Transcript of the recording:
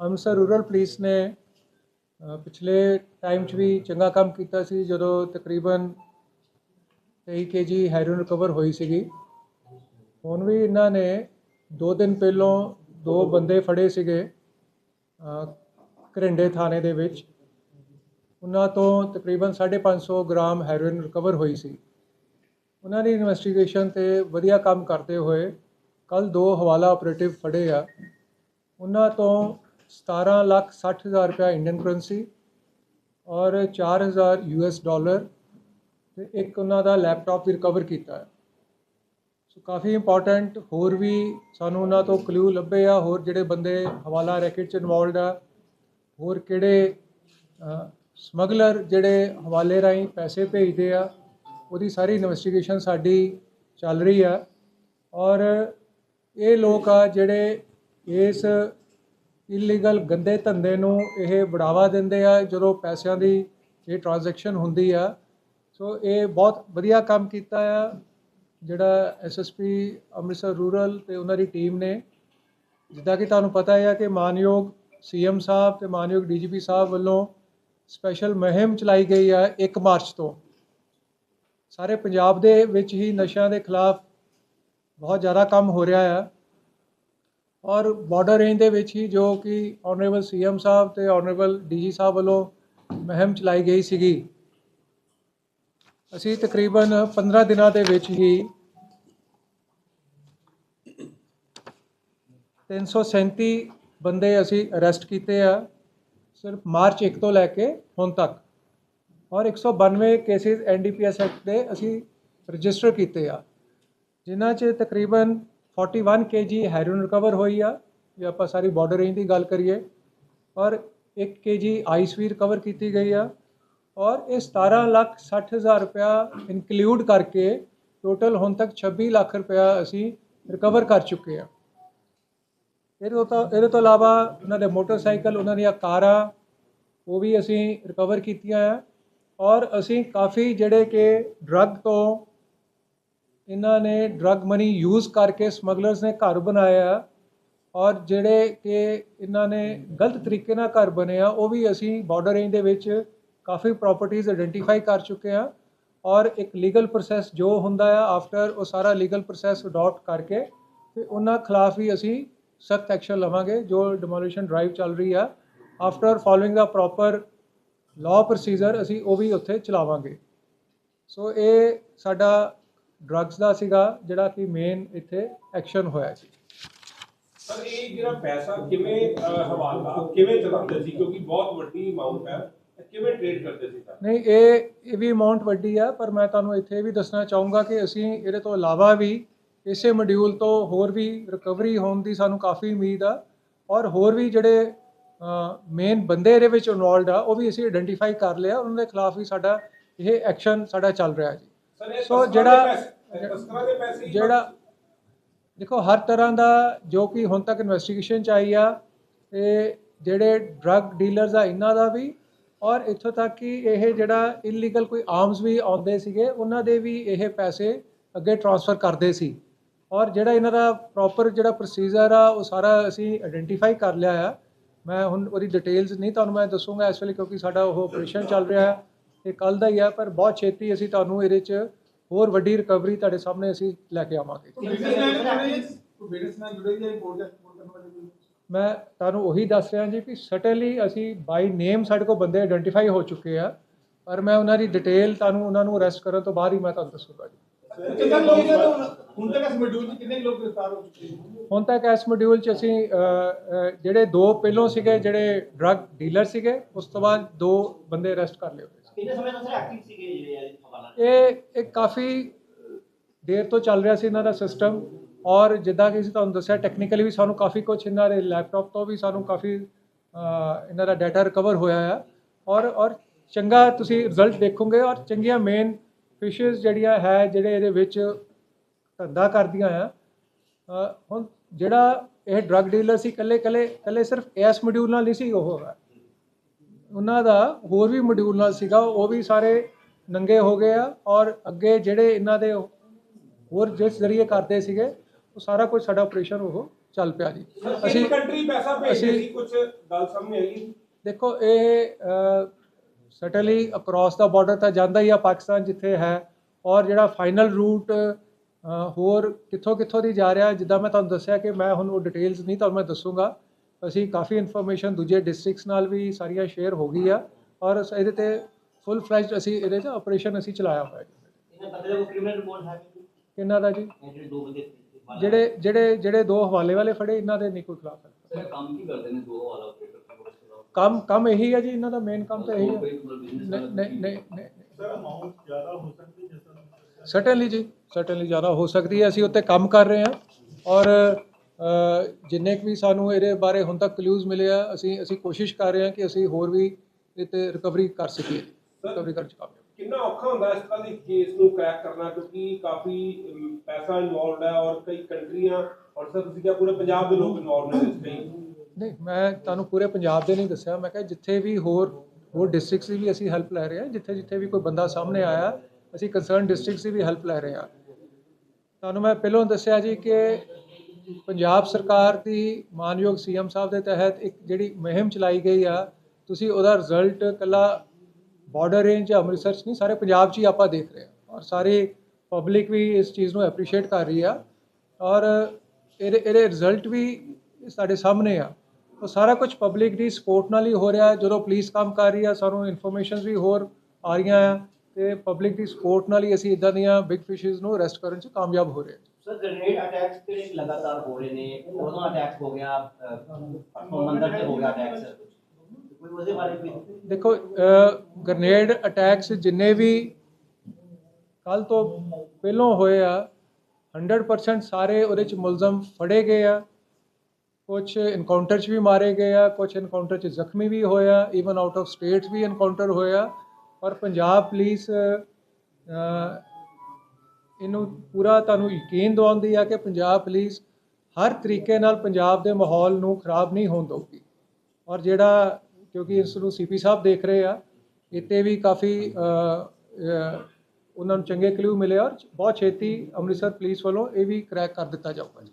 Amritsar rural police ਨੇ ਪਿਛਲੇ time 'ਚ ਵੀ ਚੰਗਾ ਕੰਮ ਕੀਤਾ ਸੀ ਜਦੋਂ ਤਕਰੀਬਨ 23 ਕੇਜੀ ਹੈਰੋਇਨ ਰਿਕਵਰ ਹੋਈ ਸੀਗੀ। ਹੁਣ ਵੀ ਇਹਨਾਂ ਨੇ 2 ਦਿਨ ਪਹਿਲੋਂ ਦੋ ਬੰਦੇ ਫੜੇ ਸੀਗੇ ਅ, ਘਰਿੰਡੇ ਥਾਣੇ ਦੇ ਵਿੱਚ। ਉਹਨਾਂ ਤੋਂ ਤਕਰੀਬਨ 550 ਗ੍ਰਾਮ ਹੈਰੋਇਨ ਰਿਕਵਰ ਹੋਈ ਸੀ। ਉਹਨਾਂ ਦੀ ਇਨਵੈਸਟੀਗੇਸ਼ਨ ਤੇ ਵਧੀਆ ਕੰਮ ਕਰਦੇ ਹੋਏ ਕੱਲ ਦੋ ਹਵਾਲਾ ਆਪਰੇਟਿਵ ਫੜੇ ਆ। ਉਹਨਾਂ ਤੋਂ 17 ਲੱਖ 60 ਹਜ਼ਾਰ ਰੁਪਇਆ ਇੰਡੀਅਨ ਕਰੰਸੀ ਔਰ 4000 ਯੂਐਸ ਡਾਲਰ ਤੇ ਇੱਕ ਉਹਨਾਂ ਦਾ ਲੈਪਟਾਪ ਵੀ ਰਿਕਵਰ ਕੀਤਾ ਹੈ। ਸੋ ਕਾਫੀ ਇੰਪੋਰਟੈਂਟ ਹੋਰ ਵੀ ਸਾਨੂੰ ਉਹਨਾਂ ਤੋਂ ਕਲੂ ਲੱਭੇ ਆ, ਹੋਰ ਜਿਹੜੇ ਬੰਦੇ ਹਵਾਲਾ ਰੈਕੇਟ ਚ ਇਨਵੋਲਡ ਆ, ਹੋਰ ਕਿਹੜੇ ਸਮਗਲਰ ਜਿਹੜੇ ਹਵਾਲੇ ਰਾਹੀਂ ਪੈਸੇ ਭੇਜਦੇ ਆ, ਉਹਦੀ ਸਾਰੀ ਇਨਵੈਸਟੀਗੇਸ਼ਨ ਸਾਡੀ ਚੱਲ ਰਹੀ ਆ। ਔਰ ਇਹ ਲੋਕ ਆ ਜਿਹੜੇ ਇਸ ਇਲੀਗਲ ਗੰਦੇ ਧੰਦੇ ਨੂੰ ਇਹ ਬੜਾਵਾ ਦਿੰਦੇ ਆ, ਜਦੋਂ ਪੈਸਿਆਂ ਦੀ ਇਹ ਟ੍ਰਾਂਜੈਕਸ਼ਨ ਹੁੰਦੀ ਆ। ਸੋ ਇਹ ਬਹੁਤ ਵਧੀਆ ਕੰਮ ਕੀਤਾ ਆ, ਜਿਹੜਾ ਐਸਐਸਪੀ ਅੰਮ੍ਰਿਤਸਰ ਰੂਰਲ ਤੇ ਉਹਨਾਂ ਦੀ ਟੀਮ ਨੇ। ਜਿੱਦਾਂ ਕਿ ਤੁਹਾਨੂੰ ਪਤਾ ਹੈ ਕਿ ਮਾਨਯੋਗ ਸੀਐਮ ਸਾਹਿਬ ਤੇ ਮਾਨਯੋਗ ਡੀਜੀਪੀ ਸਾਹਿਬ ਵੱਲੋਂ ਸਪੈਸ਼ਲ ਮੁਹਿੰਮ ਚਲਾਈ ਗਈ ਹੈ 1 ਮਾਰਚ ਤੋਂ। ਸਾਰੇ ਪੰਜਾਬ ਦੇ ਵਿੱਚ ਹੀ ਨਸ਼ਿਆਂ ਦੇ ਖਿਲਾਫ ਬਹੁਤ ਜ਼ਿਆਦਾ ਕੰਮ ਹੋ ਰਿਹਾ ਹੈ ਔਰ ਬਾਰਡਰ ਰੇਂਜ ਦੇ ਵਿੱਚ ਹੀ ਜੋ ਕਿ ਆਨਰੇਬਲ ਸੀਐਮ ਸਾਹਿਬ ਤੇ ਆਨਰੇਬਲ ਡੀਜੀ ਸਾਹਿਬ ਵੱਲੋਂ ਮੁਹਿੰਮ ਚਲਾਈ ਗਈ ਸੀਗੀ। ਅਸੀਂ ਤਕਰੀਬਨ 15 ਦਿਨਾਂ ਦੇ ਵਿੱਚ ਹੀ 337 ਬੰਦੇ ਅਸੀਂ ਅਰੈਸਟ ਕੀਤੇ ਆ ਸਿਰਫ ਮਾਰਚ 1 ਤੋਂ ਲੈ ਕੇ ਹੁਣ ਤੱਕ। ਔਰ 192 ਕੇਸਿਸ ਐਨਡੀਪੀਐਸ ਐਕਟ ਦੇ ਅਸੀਂ ਰਜਿਸਟਰ ਕੀਤੇ ਆ, ਜਿਨ੍ਹਾਂ 'ਚ ਤਕਰੀਬਨ 41 ਕੇਜੀ ਹੈਰੋਇਨ ਰਿਕਵਰ ਹੋਈ ਆ, ਜੇ ਆਪਾਂ ਸਾਰੀ ਬਾਰਡਰ ਰੇਂਜ ਦੀ ਗੱਲ ਕਰੀਏ, ਔਰ 1 ਕੇਜੀ ਆਈਸ ਵੀ ਰਿਕਵਰ ਕੀਤੀ ਗਈ ਆ, ਔਰ ਇਹ 17 ਲੱਖ 60 ਹਜ਼ਾਰ ਰੁਪਇਆ ਇਨਕਲੂਡ ਕਰਕੇ ਟੋਟਲ ਹੁਣ ਤੱਕ 26 ਲੱਖ ਰੁਪਇਆ ਅਸੀਂ ਰਿਕਵਰ ਕਰ ਚੁੱਕੇ ਆ। ਇਹਦੇ ਤੋਂ ਇਹਦੇ ਤੋਂ ਇਲਾਵਾ ਉਹਨਾਂ ਦੇ ਮੋਟਰਸਾਈਕਲ, ਉਹਨਾਂ ਦੀਆਂ ਕਾਰਾਂ, ਉਹ ਵੀ ਅਸੀਂ ਰਿਕਵਰ ਕੀਤੀਆਂ ਆ, ਔਰ ਅਸੀਂ ਕਾਫੀ ਜਿਹੜੇ ਕਿ ਡਰੱਗ ਤੋਂ ਇਹਨਾਂ ਨੇ ਡਰੱਗ ਮਨੀ ਯੂਜ਼ ਕਰਕੇ ਸਮਗਲਰਸ ਨੇ ਘਰ ਬਣਾਇਆ ਔਰ ਜਿਹੜੇ ਕਿ ਇਹਨਾਂ ਨੇ ਗਲਤ ਤਰੀਕੇ ਨਾਲ ਘਰ ਬਣੇ ਆ ਉਹ ਵੀ ਅਸੀਂ ਬਾਰਡਰ ਰੇਂਜ ਦੇ ਵਿੱਚ ਕਾਫੀ ਪ੍ਰਾਪਰਟੀਆਂ ਆਇਡੈਂਟੀਫਾਈ ਕਰ ਚੁੱਕੇ ਆ ਔਰ ਇੱਕ ਲੀਗਲ ਪ੍ਰੋਸੈਸ ਜੋ ਹੁੰਦਾ ਆ ਆਫਟਰ ਉਹ ਸਾਰਾ ਲੀਗਲ ਪ੍ਰੋਸੈਸ ਅਡਾਪਟ ਕਰਕੇ ਤੇ ਉਹਨਾਂ ਖਿਲਾਫ ਵੀ ਅਸੀਂ ਸਖਤ ਐਕਸ਼ਨ ਲਵਾਂਗੇ, ਜੋ ਡਿਮੋਲੀਸ਼ਨ ਡਰਾਈਵ ਚੱਲ ਰਹੀ ਆ। ਆਫਟਰ ਫੋਲੋਇੰਗ ਦਾ ਪ੍ਰੋਪਰ ਲਾਅ ਪ੍ਰੋਸੀਜਰ ਅਸੀਂ ਉਹ ਵੀ ਉੱਥੇ ਚਲਾਵਾਂਗੇ। ਸੋ ਇਹ ਸਾਡਾ ਡਰੱਗਸ ਦਾ ਸੀਗਾ ਜਿਹੜਾ ਕਿ ਮੇਨ ਇੱਥੇ ਐਕਸ਼ਨ ਹੋਇਆ ਸੀ। ਸਰ ਇਹ ਜਿਹੜਾ ਪੈਸਾ ਕਿਵੇਂ ਹਵਾਲਾ ਕਿਵੇਂ ਚਲਾਉਂਦੇ ਸੀ? ਕਿਉਂਕਿ ਬਹੁਤ ਵੱਡੀ ਅਮਾਉਂਟ ਹੈ। ਕਿਵੇਂ ਟ੍ਰੇਡ ਕਰਦੇ ਸੀ ਨਹੀਂ ਇਹ ਇਹ ਵੀ ਅਮਾਉਂਟ ਵੱਡੀ ਆ ਪਰ ਮੈਂ ਤੁਹਾਨੂੰ ਇੱਥੇ ਵੀ ਦੱਸਣਾ ਚਾਹੂੰਗਾ ਕਿ ਅਸੀਂ ਇਹਦੇ ਤੋਂ ਇਲਾਵਾ ਵੀ ਇਸੇ ਮੋਡਿਊਲ ਤੋਂ ਹੋਰ ਵੀ ਰਿਕਵਰੀ ਹੋਣ ਦੀ ਸਾਨੂੰ ਕਾਫੀ ਉਮੀਦ ਆ ਔਰ ਹੋਰ ਵੀ ਜਿਹੜੇ ਮੇਨ ਬੰਦੇ ਇਹਦੇ ਵਿੱਚ ਇਨਵੋਲਡ ਆ ਉਹ ਵੀ ਅਸੀਂ ਆਇਡੈਂਟੀਫਾਈ ਕਰ ਲਿਆ। ਉਹਨਾਂ ਦੇ ਖਿਲਾਫ ਵੀ ਸਾਡਾ ਇਹ ਐਕਸ਼ਨ ਸਾਡਾ ਚੱਲ ਰਿਹਾ ਜੀ। ਸੋ ਜਿਹੜਾ- ਜਿਹੜਾ ਦੇਖੋ ਹਰ ਤਰ੍ਹਾਂ ਦਾ ਜੋ ਕਿ ਹੁਣ ਤੱਕ ਇਨਵੈਸਟੀਗੇਸ਼ਨ ਚ ਆਈ ਆ ਇਹ ਜਿਹੜੇ ਡਰੱਗ ਡੀਲਰਸ ਆ ਇਹਨਾਂ ਦਾ ਵੀ ਔਰ ਇੱਥੋਂ ਤੱਕ ਕਿ ਇਹ ਜਿਹੜਾ ਇਲੀਗਲ ਕੋਈ ਆਰਮਸ ਵੀ ਆਉਂਦੇ ਸੀਗੇ ਉਹਨਾਂ ਦੇ ਵੀ ਇਹ ਪੈਸੇ ਅੱਗੇ ਟ੍ਰਾਂਸਫਰ ਕਰਦੇ ਸੀ। ਔਰ ਜਿਹੜਾ ਇਹਨਾਂ ਦਾ ਪ੍ਰੋਪਰ ਜਿਹੜਾ ਪ੍ਰੋਸੀਜਰ ਆ ਉਹ ਸਾਰਾ ਅਸੀਂ ਆਇਡੈਂਟੀਫਾਈ ਕਰ ਲਿਆ ਆ। ਮੈਂ ਹੁਣ ਉਹਦੀ ਡਿਟੇਲਸ ਨਹੀਂ ਤੁਹਾਨੂੰ ਮੈਂ ਦੱਸੂਗਾ ਇਸ ਵੇਲੇ ਕਿਉਂਕਿ ਸਾਡਾ ਉਹ ਆਪਰੇਸ਼ਨ ਚੱਲ ਰਿਹਾ ਹੈ ਇਹ ਕੱਲ ਦਾ ਹੀ ਆ ਪਰ ਬਹੁਤ ਛੇਤੀ ਅਸੀਂ ਤੁਹਾਨੂੰ ਇਹਦੇ 'ਚ ਹੋਰ ਵੱਡੀ ਰਿਕਵਰੀ ਤੁਹਾਡੇ ਸਾਹਮਣੇ ਅਸੀਂ ਲੈ ਕੇ ਆਵਾਂਗੇ। ਮੈਂ ਤੁਹਾਨੂੰ ਉਹੀ ਦੱਸ ਰਿਹਾ ਜੀ ਕਿ ਸਟਨਲੀ ਅਸੀਂ ਬਾਈ ਨੇਮ ਸਾਡੇ ਕੋਲ ਬੰਦੇ ਆਇਡੈਂਟੀਫਾਈ ਹੋ ਚੁੱਕੇ ਆ ਪਰ ਮੈਂ ਉਹਨਾਂ ਦੀ ਡਿਟੇਲ ਤੁਹਾਨੂੰ ਉਹਨਾਂ ਨੂੰ ਅਰੈਸਟ ਕਰਨ ਤੋਂ ਬਾਅਦ ਹੀ ਮੈਂ ਤੁਹਾਨੂੰ ਦੱਸੂਗਾ ਜੀ। ਹੁਣ? ਤੱਕ ਇਸ ਮੋਡਿਊਲ 'ਚ ਹੋ ਅਸੀਂ ਜਿਹੜੇ ਦੋ ਪਹਿਲੋਂ ਸੀਗੇ ਜਿਹੜੇ ਡਰੱਗ ਡੀਲਰ ਸੀਗੇ ਉਸ ਤੋਂ ਬਾਅਦ ਦੋ ਬੰਦੇ ਅਰੈਸਟ ਕਰ ਲਏ ਕਿੰਨੇ ਸਮੇਂ ਤੋਂ ਸਰ ਐਕਟਿਵ ਸੀਗੇ ਜਿਹੜੇ ਇਹ ਹਵਾਲਾ ਇਹ ਇਹ ਕਾਫੀ ਦੇਰ ਤੋਂ ਚੱਲ ਰਿਹਾ ਸੀ ਇਹਨਾਂ ਦਾ ਸਿਸਟਮ ਔਰ ਜਿੱਦਾਂ ਕਿ ਅਸੀਂ ਤੁਹਾਨੂੰ ਦੱਸਿਆ ਟੈਕਨੀਕਲੀ ਵੀ ਸਾਨੂੰ ਕਾਫੀ ਕੁਝ ਇਹਨਾਂ ਦੇ ਲੈਪਟਾਪ ਤੋਂ ਵੀ ਸਾਨੂੰ ਕਾਫੀ ਇਹਨਾਂ ਦਾ ਡਾਟਾ ਰਿਕਵਰ ਹੋਇਆ ਆ। ਔਰ ਔਰ ਚੰਗਾ ਤੁਸੀਂ ਰਿਜ਼ਲਟ ਦੇਖੋਗੇ ਔਰ ਚੰਗੀਆਂ ਮੇਨ ਫਿਸ਼ਸ ਜਿਹੜੀਆਂ ਹੈ, ਜਿਹੜੇ ਇਹਦੇ ਵਿੱਚ ਧੰਦਾ ਕਰਦੀਆਂ ਆ। ਹੁਣ ਜਿਹੜਾ ਇਹ ਡਰੱਗ ਡੀਲਰ ਸੀ ਕੱਲੇ ਕੱਲੇ ਕੱਲੇ ਸਿਰਫ ਇਸ ਮੋਡਿਊਲ ਨਾਲ ਨਹੀਂ ਸੀ ਉਹ ਹੈ ਉਹਨਾਂ ਦਾ ਹੋਰ ਵੀ ਮੋਡਿਊਲ ਨਾਲ ਸੀਗਾ ਉਹ ਵੀ ਸਾਰੇ ਨੰਗੇ ਹੋ ਗਏ ਆ ਔਰ ਅੱਗੇ ਜਿਹੜੇ ਇਹਨਾਂ ਦੇ ਹੋਰ ਜਿਸ ਜ਼ਰੀਏ ਕਰਦੇ ਸੀਗੇ ਉਹ ਸਾਰਾ ਕੁਝ ਸਾਡਾ ਆਪਰੇਸ਼ਨ ਉਹ ਚੱਲ ਪਿਆ ਜੀ। ਅਸੀਂ ਕੰਟਰੀ ਪੈਸਾ ਭੇਜਦੇ ਸੀ? ਕੁਝ ਗੱਲ ਸਾਹਮਣੇ ਆਈ ਦੇਖੋ ਇਹ ਸਟਲੀ ਅਕ੍ਰੋਸ ਦਾ ਬਾਰਡਰ ਤਾਂ ਜਾਂਦਾ ਹੀ ਆ ਪਾਕਿਸਤਾਨ ਜਿੱਥੇ ਹੈ ਔਰ ਜਿਹੜਾ ਫਾਈਨਲ ਰੂਟ ਹੋਰ ਕਿੱਥੋਂ ਕਿੱਥੋਂ ਦੀ ਜਾ ਰਿਹਾ ਜਿੱਦਾਂ ਮੈਂ ਤੁਹਾਨੂੰ ਦੱਸਿਆ ਕਿ ਮੈਂ ਹੁਣ ਉਹ ਡਿਟੇਲਸ ਨਹੀਂ ਤੁਹਾਨੂੰ ਮੈਂ ਦੱਸੂਗਾ। ਅਸੀਂ ਕਾਫੀ ਇਨਫੋਰਮੇਸ਼ਨ ਦੂਜੇ ਡਿਸਟ੍ਰਿਕਟਸ ਨਾਲ ਵੀ ਸਾਰੀਆਂ ਸ਼ੇਅਰ ਹੋ ਗਈ ਆ ਔਰ ਇਹਦੇ ਤੇ ਫੁੱਲ ਫਲੈਜਡ ਅਸੀਂ ਇਹਦੇ 'ਚ ਆਪਰੇਸ਼ਨ ਅਸੀਂ ਚਲਾਇਆ ਹੋਇਆ ਜੀ। ਇਹਨਾਂ ਬੰਦੇ ਦਾ ਕੋਈ ਕ੍ਰਿਮੀਨਲ ਰਿਪੋਰਟ ਹੈ ਕਿੰਨਾ ਦਾ ਜੀ? ਜਿਹੜੇ ਦੋ ਬੰਦੇ ਸੀ ਜਿਹੜੇ ਜਿਹੜੇ ਜਿਹੜੇ ਦੋ ਹਵਾਲੇ ਵਾਲੇ ਫੜੇ ਇਹਨਾਂ ਦੇ ਨਹੀਂ ਕੋਈ ਖਿਲਾਫ ਹੈ। ਕੰਮ ਕੀ ਕਰਦੇ ਨੇ ਦੋ ਵਾਲਾ ਆਪਰੇਟਰ ਕੰਮ ਕੰਮ ਇਹੀ ਹੈ ਜੀ ਇਹਨਾਂ ਦਾ ਮੇਨ ਕੰਮ ਤਾਂ ਇਹੀ ਹੈ ਨਹੀਂ ਨਹੀਂ ਨਹੀਂ ਸਰ ਅਮਾਉਂਟ ਜ਼ਿਆਦਾ ਹੋ ਸਕਦੀ ਜਿਸ ਤਰ੍ਹਾਂ ਸਰਟਨਲੀ ਜੀ ਸਰਟਨਲੀ ਜ਼ਿਆਦਾ ਹੋ ਸਕਦੀ ਹੈ। ਅਸੀਂ ਉੱਤੇ ਕੰਮ ਕਰ ਰਹੇ ਹਾਂ ਔਰ ਜਿੰਨੇ ਕੁ ਵੀ ਸਾਨੂੰ ਇਹਦੇ ਬਾਰੇ ਹੁਣ ਤੱਕ ਕਲੂਜ਼ ਮਿਲੇ ਆ ਅਸੀਂ ਅਸੀਂ ਕੋਸ਼ਿਸ਼ ਕਰ ਰਹੇ ਹਾਂ ਕਿ ਅਸੀਂ ਹੋਰ ਵੀ ਇਹ ਤੇ ਰਿਕਵਰੀ ਕਰ ਸਕੀਏ। ਰਿਕਵਰੀ ਕਰ ਚੁੱਕਾਂਗੇ ਕਿੰਨਾ ਔਖਾ ਹੁੰਦਾ ਇਸ ਤਰ੍ਹਾਂ ਦੀ ਕੇਸ ਨੂੰ ਕ੍ਰੈਕ ਕਰਨਾ? ਕਿਉਂਕਿ ਕਾਫੀ ਪੈਸਾ ਇਨਵੋਲਵਡ ਹੈ ਔਰ ਕਈ ਕੰਟਰੀਆਂ ਔਰ ਸਰ ਤੁਸੀਂ ਕਿਹਾ ਪੂਰੇ ਪੰਜਾਬ ਦੇ ਲੋਕ ਇਨਵੋਲਵ ਨੇ ਇਸ ਕਈ ਨਹੀਂ ਮੈਂ ਤੁਹਾਨੂੰ ਪੂਰੇ ਪੰਜਾਬ ਦੇ ਨਹੀਂ ਦੱਸਿਆ। ਮੈਂ ਕਿਹਾ ਜਿੱਥੇ ਵੀ ਹੋਰ ਹੋਰ ਡਿਸਟ੍ਰਿਕਟਸ ਦੀ ਵੀ ਅਸੀਂ ਹੈਲਪ ਲੈ ਰਹੇ ਹਾਂ ਜਿੱਥੇ ਜਿੱਥੇ ਵੀ ਕੋਈ ਬੰਦਾ ਸਾਹਮਣੇ ਆਇਆ ਅਸੀਂ ਕੰਸਰਨ ਡਿਸਟ੍ਰਿਕਟਸ ਦੀ ਵੀ ਹੈਲਪ ਲੈ ਰਹੇ ਹਾਂ। ਤੁਹਾਨੂੰ ਮੈਂ ਪਹਿਲਾਂ ਦੱਸਿਆ ਜੀ ਕਿ ਪੰਜਾਬ ਸਰਕਾਰ ਦੀ ਮਾਨਯੋਗ ਸੀਐਮ ਸਾਹਿਬ ਦੇ ਤਹਿਤ ਇੱਕ ਜਿਹੜੀ ਮੁਹਿੰਮ ਚਲਾਈ ਗਈ ਆ, ਤੁਸੀਂ ਉਹਦਾ ਰਿਜ਼ਲਟ ਕੱਲਾ ਬਾਰਡਰ ਰੇਂਜ ਜਾਂ ਅੰਮ੍ਰਿਤਸਰ 'ਚ ਨਹੀਂ, ਸਾਰੇ ਪੰਜਾਬ 'ਚ ਹੀ ਆਪਾਂ ਦੇਖ ਰਹੇ ਹਾਂ ਔਰ ਸਾਰੀ ਪਬਲਿਕ ਵੀ ਇਸ ਚੀਜ਼ ਨੂੰ ਐਪਰੀਸ਼ੀਏਟ ਕਰ ਰਹੀ ਆ ਔਰ ਇਹਦੇ ਇਹਦੇ ਰਿਜ਼ਲਟ ਵੀ ਸਾਡੇ ਸਾਹਮਣੇ ਆ। ਉਹ ਸਾਰਾ ਕੁਝ ਪਬਲਿਕ ਦੀ ਸਪੋਰਟ ਨਾਲ ਹੀ ਹੋ ਰਿਹਾ, ਜਦੋਂ ਪੁਲਿਸ ਕੰਮ ਕਰ ਰਹੀ ਆ, ਸਾਨੂੰ ਇਨਫੋਰਮੇਸ਼ਨਸ ਵੀ ਹੋਰ ਆ ਰਹੀਆਂ ਆ ਤੇ ਪਬਲਿਕ ਦੀ ਸਪੋਰਟ ਨਾਲ ਹੀ ਅਸੀਂ ਇਦਾਂ ਦੀਆਂ ਬਿਗ ਫਿਸ਼ਸ ਨੂੰ ਅਰੈਸਟ ਕਰਨ 'ਚ ਕਾਮਯਾਬ ਹੋ ਰਹੇ ਹਾਂ। ਸਰ ਗ੍ਰੇਨੇਡ ਅਟੈਕਸ ਕਿਹੜੇ ਲਗਾਤਾਰ ਹੋ ਰਹੇ ਨੇ? ਉਦੋਂ ਅਟੈਕ ਹੋ ਗਿਆ? ਮੰਦਰ ਤੇ ਹੋ ਗਿਆ ਅਟੈਕ ਕੋਈ ਉਹਦੇ ਬਾਰੇ ਵੀ ਦੇਖੋ ਗ੍ਰਨੇਡ ਅਟੈਕਸ ਜਿੰਨੇ ਵੀ ਕੱਲ ਤੋਂ ਪਹਿਲੋਂ ਹੋਏ ਆ 100% ਸਾਰੇ ਉਹਦੇ ਚ ਮੁਲਜ਼ਮ ਫੜੇ ਗਏ ਆ। ਕੁਝ ਇਨਕਾਊਂਟਰ 'ਚ ਵੀ ਮਾਰੇ ਗਏ ਆ ਕੁਝ ਇਨਕਾਊਂਟਰ 'ਚ ਜ਼ਖਮੀ ਵੀ ਹੋਏ ਆ ਈਵਨ ਆਊਟ ਆਫ ਸਟੇਟਸ ਵੀ ਇਨਕਾਊਂਟਰ ਹੋਇਆ ਪਰ ਪੰਜਾਬ ਪੁਲਿਸ ਇਹਨੂੰ ਪੂਰਾ ਤੁਹਾਨੂੰ ਯਕੀਨ ਦਿਵਾਉਂਦੀ ਆ ਕਿ ਪੰਜਾਬ ਪੁਲਿਸ ਹਰ ਤਰੀਕੇ ਨਾਲ ਪੰਜਾਬ ਦੇ ਮਾਹੌਲ ਨੂੰ ਖਰਾਬ ਨਹੀਂ ਹੋਣ ਦਊਗੀ। ਔਰ ਜਿਹੜਾ ਕਿਉਂਕਿ ਇਸ ਨੂੰ ਸੀਪੀ ਸਾਹਿਬ ਦੇਖ ਰਹੇ ਆ, ਇੱਥੇ ਵੀ ਕਾਫੀ ਉਹਨਾਂ ਨੂੰ ਚੰਗੇ ਕਲੂ ਮਿਲੇ ਔਰ ਬਹੁਤ ਛੇਤੀ ਅੰਮ੍ਰਿਤਸਰ ਪੁਲਿਸ ਵੱਲੋਂ ਇਹ ਵੀ ਕ੍ਰੈਕ ਕਰ ਦਿੱਤਾ ਜਾਊਗਾ ਜੀ।